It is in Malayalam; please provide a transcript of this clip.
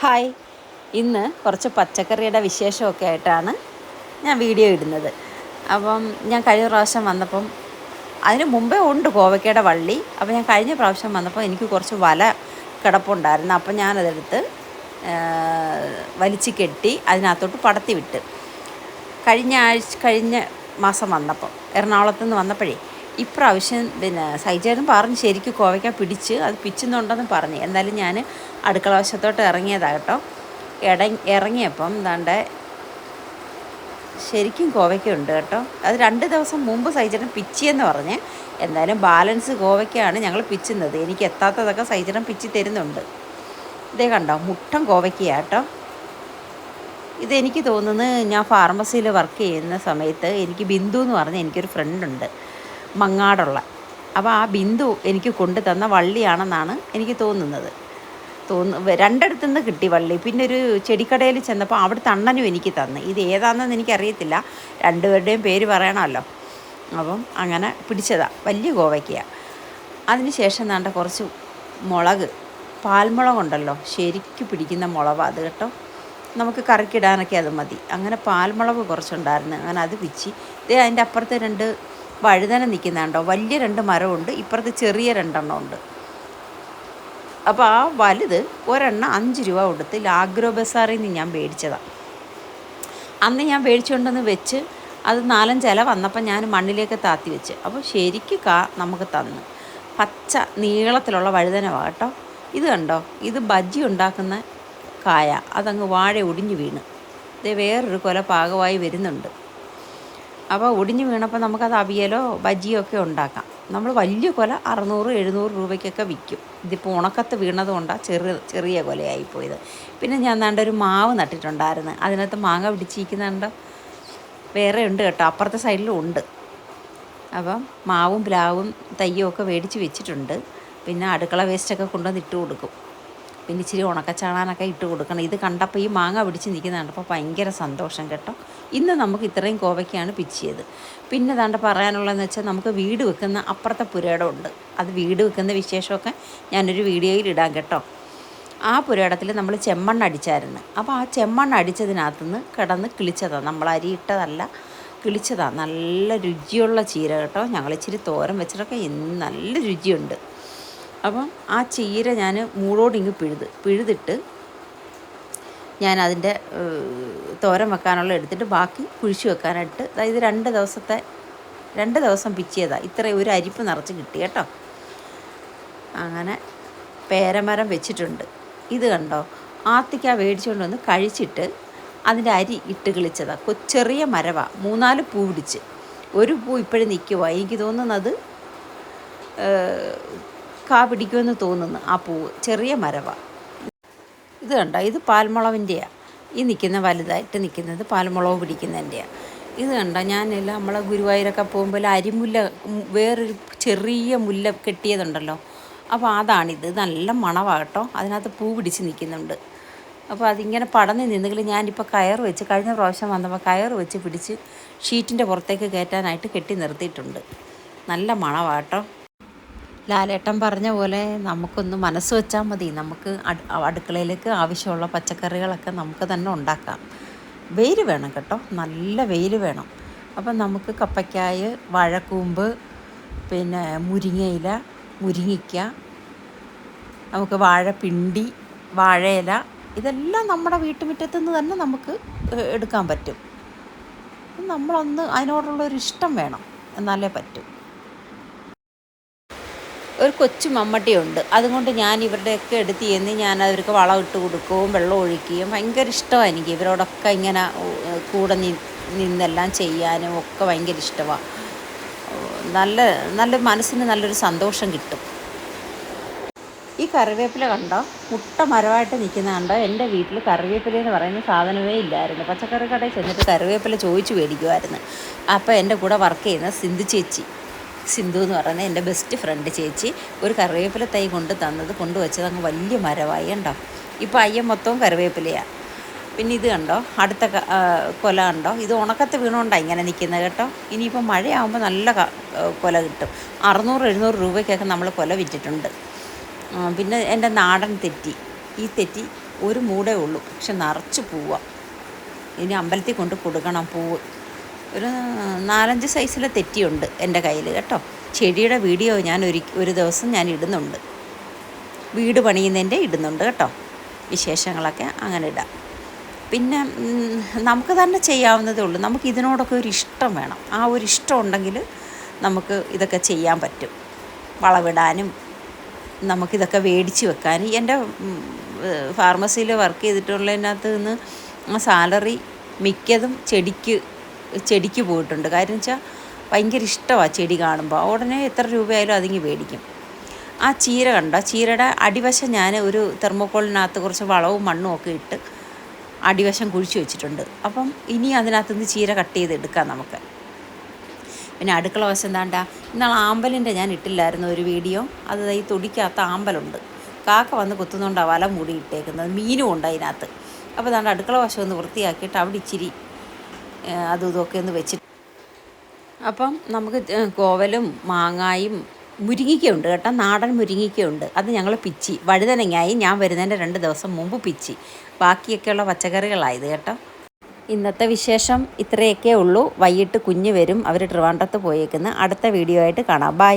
ഹായ്. ഇന്ന് കുറച്ച് പച്ചക്കറിയുടെ വിശേഷമൊക്കെ ആയിട്ടാണ് ഞാൻ വീഡിയോ ഇടുന്നത്. അപ്പം ഞാൻ കഴിഞ്ഞ പ്രാവശ്യം വന്നപ്പം അതിന് മുമ്പേ ഉണ്ട് കോവയ്ക്കയുടെ വള്ളി. അപ്പോൾ ഞാൻ കഴിഞ്ഞ പ്രാവശ്യം വന്നപ്പോൾ എനിക്ക് കുറച്ച് വല കിടപ്പുണ്ടായിരുന്നു. അപ്പം ഞാനതെടുത്ത് വലിച്ചു കെട്ടി അതിനകത്തോട്ട് പടത്തി വിട്ട് കഴിഞ്ഞ ആഴ്ച കഴിഞ്ഞ മാസം വന്നപ്പം എറണാകുളത്ത് നിന്ന് വന്നപ്പോഴേ ഇപ്രാവശ്യം പിന്നെ സൈജേട്ടൻ പറഞ്ഞ് ശരിക്കും കോവയ്ക്ക പിടിച്ച് അത് പിച്ചുന്നുണ്ടെന്ന് പറഞ്ഞു. എന്നാലും ഞാൻ അടുക്കള വശത്തോട്ട് ഇറങ്ങിയതാണ് കേട്ടോ. ഇട ഇറങ്ങിയപ്പം എന്താണ്ട് ശരിക്കും കോവയ്ക്കുണ്ട് കേട്ടോ. അത് രണ്ട് ദിവസം മുമ്പ് സൈജനം പിച്ചിയെന്ന് പറഞ്ഞ്. എന്തായാലും ബാലൻസ് കോവയ്ക്കാണ് ഞങ്ങൾ പിച്ചുന്നത്. എനിക്ക് എത്താത്തതൊക്കെ സൈജനം പിച്ചി തരുന്നുണ്ട്. ഇതേ കണ്ടോ മുട്ടം കോവയ്ക്കയാണ് കേട്ടോ. ഇതെനിക്ക് തോന്നുന്നത് ഞാൻ ഫാർമസിയിൽ വർക്ക് ചെയ്യുന്ന സമയത്ത് എനിക്ക് ബിന്ദു എന്ന് പറഞ്ഞ എനിക്കൊരു ഫ്രണ്ടുണ്ട് മങ്ങാടുള്ള. അപ്പോൾ ആ ബിന്ദു എനിക്ക് കൊണ്ടു തന്ന വള്ളിയാണെന്നാണ് എനിക്ക് തോന്നുന്നത്. തോന്നു രണ്ടിടത്തുനിന്ന് കിട്ടി വള്ളി. പിന്നെ ഒരു ചെടിക്കടയിൽ ചെന്നപ്പോൾ അവിടുത്തെ അണ്ണനും എനിക്ക് തന്നു. ഇത് ഏതാണെന്ന് എനിക്കറിയത്തില്ല. രണ്ടുപേരുടെയും പേര് പറയണമല്ലോ. അപ്പം അങ്ങനെ പിടിച്ചതാണ് വലിയ കോവയ്ക്കയാണ് അതിന് ശേഷം നാണ്ട കുറച്ച് മുളക്. പാൽമുളകുണ്ടല്ലോ ശരിക്ക് പിടിക്കുന്ന മുളക് അത് കേട്ടോ. നമുക്ക് കറിക്കിടാനൊക്കെ അത് മതി. അങ്ങനെ പാൽമുളക് കുറച്ചുണ്ടായിരുന്നു. അങ്ങനെ അത് പിച്ചി. ഇത് അതിന്റെ അപ്പുറത്തെ രണ്ട് വഴുതന നിൽക്കുന്നുണ്ടോ? വലിയ രണ്ട് മരമുണ്ട് ഇപ്പുറത്ത് ചെറിയ രണ്ടെണ്ണം ഉണ്ട്. അപ്പോൾ ആ വലുത് ഒരെണ്ണം അഞ്ച് രൂപ കൊടുത്ത് ലാഗ്രോ ബസാറിൽ നിന്ന് ഞാൻ മേടിച്ചതാണ് അന്ന് ഞാൻ മേടിച്ചുകൊണ്ടെന്ന് വെച്ച് അത് നാലഞ്ച് ഇല വന്നപ്പോൾ ഞാൻ മണ്ണിലേക്ക് താത്തി വെച്ച്. അപ്പോൾ ശരിക്ക് കാ നമുക്ക് തന്നു. പച്ച നീളത്തിലുള്ള വഴുതനവാ കേട്ടോ. ഇത് കണ്ടോ? ഇത് ബജ്ജി ഉണ്ടാക്കുന്ന കായ. അതങ്ങ് വാഴ ഒടിഞ്ഞു വീണ്. ഇത് വേറൊരു കൊല പാകമായി വരുന്നുണ്ട്. അപ്പോൾ ഒടിഞ്ഞു വീണപ്പോൾ നമുക്കത് അവിയലോ ബജിയോ ഒക്കെ ഉണ്ടാക്കാം. നമ്മൾ വലിയ കൊല അറുന്നൂറ് എഴുന്നൂറ് രൂപയ്ക്കൊക്കെ വിൽക്കും. ഇതിപ്പോൾ ഉണക്കത്ത് വീണതുകൊണ്ടാണ് ചെറിയ ചെറിയ കൊലയായിപ്പോയത്. പിന്നെ ഞാൻ ദാണ്ട് ഒരു മാവ് നട്ടിട്ടുണ്ടായിരുന്നു. അതിനകത്ത് മാങ്ങ പിടിച്ചിരിക്കുന്നുണ്ട്? വേറെ ഉണ്ട് കേട്ടോ. അപ്പുറത്തെ സൈഡിലും ഉണ്ട്. അപ്പം മാവും പ്ലാവും തയ്യും ഒക്കെ മേടിച്ച് വെച്ചിട്ടുണ്ട്. പിന്നെ അടുക്കള വേസ്റ്റൊക്കെ കൊണ്ടുവന്ന് ഇട്ട് കൊടുക്കും. പിന്നെ ഇച്ചിരി ഉണക്കച്ചാണാനൊക്കെ ഇട്ട് കൊടുക്കണം. ഇത് കണ്ടപ്പോൾ ഈ മാങ്ങ പിടിച്ച് നിൽക്കുന്ന അപ്പോൾ ഭയങ്കര സന്തോഷം കേട്ടോ. ഇന്ന് നമുക്ക് ഇത്രയും കോവയ്ക്കാണ് പിച്ചിയത്. പിന്നെ ദാണ്ട് പറയാനുള്ളതെന്ന് വെച്ചാൽ നമുക്ക് വീട് വെക്കുന്ന അപ്പുറത്തെ പുരയിടം ഉണ്ട്. അത് വീട് വെക്കുന്ന വിശേഷമൊക്കെ ഞാനൊരു വീഡിയോയിൽ ഇടാം കേട്ടോ. ആ പുരയിടത്തിൽ നമ്മൾ ചെമ്മണ്ണ് അടിച്ചായിരുന്നു. അപ്പോൾ ആ ചെമ്മണ്ണ് അടിച്ചതിനകത്തുനിന്ന് കിടന്ന് കിളിച്ചതാണ് നമ്മൾ അരി ഇട്ടതല്ല കിളിച്ചതാണ് നല്ല രുചിയുള്ള ചീര കേട്ടോ. ഞങ്ങൾ ഇച്ചിരി തോരൻ വെച്ചിട്ടൊക്കെ നല്ല രുചിയുണ്ട്. അപ്പം ആ ചീര ഞാൻ മൂളോടിങ്ങ് പിഴുത് പിഴുതിട്ട് ഞാൻ അതിന്റെ തോരൻ വെക്കാനുള്ള എടുത്തിട്ട് ബാക്കി കുഴിച്ചു വെക്കാനായിട്ട് അതായത് രണ്ട് ദിവസത്തെ രണ്ട് ദിവസം പിച്ചിയതാണ് ഇത്ര ഒരു അരിപ്പ് നിറച്ച് കിട്ടി കേട്ടോ. അങ്ങനെ പേരമരം വെച്ചിട്ടുണ്ട്. ഇത് കണ്ടോ? ആത്തിക്ക മേടിച്ചുകൊണ്ട് വന്ന് കഴിച്ചിട്ട് അതിന്റെ അരി ഇട്ട് കിളിച്ചതാണ് ചെറിയ മരവാ. മൂന്നാൽ പൂ പിടിച്ച്. ഒരു പൂ ഇപ്പോഴും നിൽക്കുവാ. എനിക്ക് തോന്നുന്നത് കാ പിടിക്കുമെന്ന് തോന്നുന്നു. ആ പൂവ് ചെറിയ മരവ. ഇത് കണ്ടോ? ഇത് പാൽമുളവിന്റെയാണ് ഈ നിൽക്കുന്ന വലുതായിട്ട് നിൽക്കുന്നത് പാൽമുളക് പിടിക്കുന്നതിന്റെയാണ് ഇത് കണ്ടോ? എല്ലാം നമ്മളെ ഗുരുവായൂരൊക്കെ പോകുമ്പോൾ അരിമുല്ല വേറൊരു ചെറിയ മുല്ല കെട്ടിയതുണ്ടല്ലോ. അപ്പോൾ അതാണിത്. നല്ല മണവാട്ടോ അതിനകത്ത് പൂ പിടിച്ച് നിൽക്കുന്നുണ്ട്. അപ്പോൾ അതിങ്ങനെ പടന്ന് നിന്നെങ്കിൽ ഞാനിപ്പോൾ കയർ വെച്ച് കഴിഞ്ഞ പ്രാവശ്യം വന്നപ്പോൾ കയർ വെച്ച് പിടിച്ച് ഷീറ്റിന്റെ പുറത്തേക്ക് കയറ്റാനായിട്ട് കെട്ടി നിർത്തിയിട്ടുണ്ട്. നല്ല മണമാണ് കേട്ടോ. ലാലേട്ടൻ പറഞ്ഞ പോലെ നമുക്കൊന്ന് മനസ്സ് വെച്ചാൽ മതി. നമുക്ക് അട് അടുക്കളയിലേക്ക് ആവശ്യമുള്ള പച്ചക്കറികളൊക്കെ നമുക്ക് തന്നെ ഉണ്ടാക്കാം. വെയിൽ വേണം കേട്ടോ. നല്ല വെയിൽ വേണം. അപ്പം നമുക്ക് കപ്പയ്ക്കായ വാഴക്കൂമ്പ് പിന്നെ മുരിങ്ങയില മുരിങ്ങിക്ക നമുക്ക് വാഴപ്പിണ്ടി വാഴയില ഇതെല്ലാം നമ്മുടെ വീട്ടുമുറ്റത്തു നിന്ന് തന്നെ നമുക്ക് എടുക്കാൻ പറ്റും. നമ്മളൊന്ന് അതിനോടുള്ളൊരു ഇഷ്ടം വേണം. എന്നാലേ പറ്റൂ. ഒരു കൊച്ചു മമ്മട്ടിയുണ്ട്. അതുകൊണ്ട് ഞാൻ ഇവരുടെയൊക്കെ എടുത്ത് ചെന്ന് ഞാൻ അവർക്ക് വളം ഇട്ട് കൊടുക്കുകയും വെള്ളം ഒഴിക്കുകയും ഭയങ്കര ഇഷ്ടമാണ് എനിക്ക്. ഇവരോടൊക്കെ ഇങ്ങനെ കൂടെ നിന്നെല്ലാം ചെയ്യാനും ഒക്കെ ഭയങ്കര ഇഷ്ടമാണ്. നല്ല നല്ല മനസ്സിന് നല്ലൊരു സന്തോഷം കിട്ടും. ഈ കറിവേപ്പില കണ്ടോ? മുട്ട മരമായിട്ട് നിൽക്കുന്ന കണ്ടോ? എന്റെ വീട്ടിൽ കറിവേപ്പില എന്ന് പറയുന്ന സാധനമേ ഇല്ലായിരുന്നു. പച്ചക്കറി കടയിൽ ചെന്നിട്ട് കറിവേപ്പില ചോദിച്ചു മേടിക്കുമായിരുന്നു അപ്പോൾ എന്റെ കൂടെ വർക്ക് ചെയ്യുന്ന സിന്ധു ചേച്ചി. സിന്ധു എന്ന് പറയുന്ന എന്റെ ബെസ്റ്റ് ഫ്രണ്ട് ചേച്ചി ഒരു കറിവേപ്പില തൈ കൊണ്ട് തന്നത് കൊണ്ടുവച്ചത് അങ്ങ് വലിയ മരമായി ഉണ്ടോ ഇപ്പോൾ അയ്യം മൊത്തവും കറിവേപ്പിലയാണ് പിന്നെ ഇത് കണ്ടോ? അടുത്ത കൊല കണ്ടോ? ഇത് ഉണക്കത്ത് വീണുകൊണ്ടാണ് ഇങ്ങനെ നിൽക്കുന്നത് കേട്ടോ. ഇനിയിപ്പോൾ മഴയാകുമ്പോൾ നല്ല കൊല കിട്ടും. അറുന്നൂറ് എഴുന്നൂറ് രൂപയ്ക്കൊക്കെ നമ്മൾ കൊല വിറ്റിട്ടുണ്ട്. പിന്നെ എന്റെ നാടൻ തെറ്റി. ഈ തെറ്റി ഒരു മൂടേ ഉള്ളൂ. പക്ഷെ നിറച്ച് പോവുക ഇനി അമ്പലത്തിൽ കൊണ്ട് കൊടുക്കണം പൂവ്. ഒരു നാലഞ്ച് സൈസിലെ തെറ്റിയുണ്ട് എന്റെ കയ്യിൽ കേട്ടോ. ചെടിയുടെ വീഡിയോ ഞാൻ ഒരു ഒരു ദിവസം ഞാൻ ഇടുന്നുണ്ട്. വീട് പണിയുന്നതിന്റെ ഇടുന്നുണ്ട് കേട്ടോ. വിശേഷങ്ങളൊക്കെ അങ്ങനെ ഇടാം. പിന്നെ നമുക്ക് തന്നെ ചെയ്യാവുന്നതേ ഉള്ളൂ. നമുക്ക് ഇതിനോടൊക്കെ ഒരു ഇഷ്ടം വേണം. ആ ഒരു ഇഷ്ടം ഉണ്ടെങ്കിൽ നമുക്ക് ഇതൊക്കെ ചെയ്യാൻ പറ്റും. വളവിടാനും നമുക്കിതൊക്കെ മേടിച്ച് വെക്കാൻ. എന്റെ ഫാർമസിയിൽ വർക്ക് ചെയ്തിട്ടുള്ളതിനകത്ത് നിന്ന് സാലറി മിക്കതും ചെടിക്ക് ചെടിക്ക് പോയിട്ടുണ്ട്. കാര്യം വെച്ചാൽ ഭയങ്കര ഇഷ്ടമാണ് ചെടി കാണുമ്പോൾ ഉടനെ എത്ര രൂപയായാലും അതിങ്ങി മേടിക്കും. ആ ചീര കണ്ടോ? ചീരയുടെ അടിവശം ഞാൻ ഒരു തെർമോക്കോളിനകത്ത് കുറച്ച് വളവും മണ്ണും ഒക്കെ ഇട്ട് അടിവശം കുഴിച്ചു വെച്ചിട്ടുണ്ട്. അപ്പം ഇനി അതിനകത്ത് നിന്ന് ചീര കട്ട് ചെയ്ത് എടുക്കാം നമുക്ക്. പിന്നെ അടുക്കള വശം എന്താണ്ട? ഇന്നാൾ ആമ്പലിന്റെ ഞാൻ ഇട്ടില്ലായിരുന്നു ഒരു വീഡിയോ. അത് ഈ തുടിക്കാത്ത ആമ്പലുണ്ട്. കാക്ക വന്ന് കുത്തുന്നതുകൊണ്ടാണ് വല മൂടി ഇട്ടേക്കുന്നത്. മീനും ഉണ്ട് അതിനകത്ത്. അപ്പോൾ അതാണ്ട് അടുക്കള വശം ഒന്ന് വൃത്തിയാക്കിയിട്ട് അവിടെ ഇച്ചിരി അതും ഇതൊക്കെ ഒന്ന് വെച്ചിട്ട്. അപ്പം നമുക്ക് കോവലും മാങ്ങായും മുരിങ്ങിക്കയുണ്ട് കേട്ടോ. നാടൻ മുരിങ്ങിക്കയുണ്ട്. അത് ഞങ്ങൾ പിച്ചി. വഴുതനങ്ങായി ഞാൻ വരുന്നതിന്റെ രണ്ട് ദിവസം മുമ്പ് പിച്ചി. ബാക്കിയൊക്കെയുള്ള പച്ചക്കറികളായത് കേട്ടോ. ഇന്നത്തെ വിശേഷം ഇത്രയൊക്കെ ഉള്ളൂ. വൈകിട്ട് കുഞ്ഞ് വരും. അവർ ട്രിവാൻഡ്രത്ത് പോയേക്കുന്നു. അടുത്ത വീഡിയോ ആയിട്ട് കാണാം. ബൈ.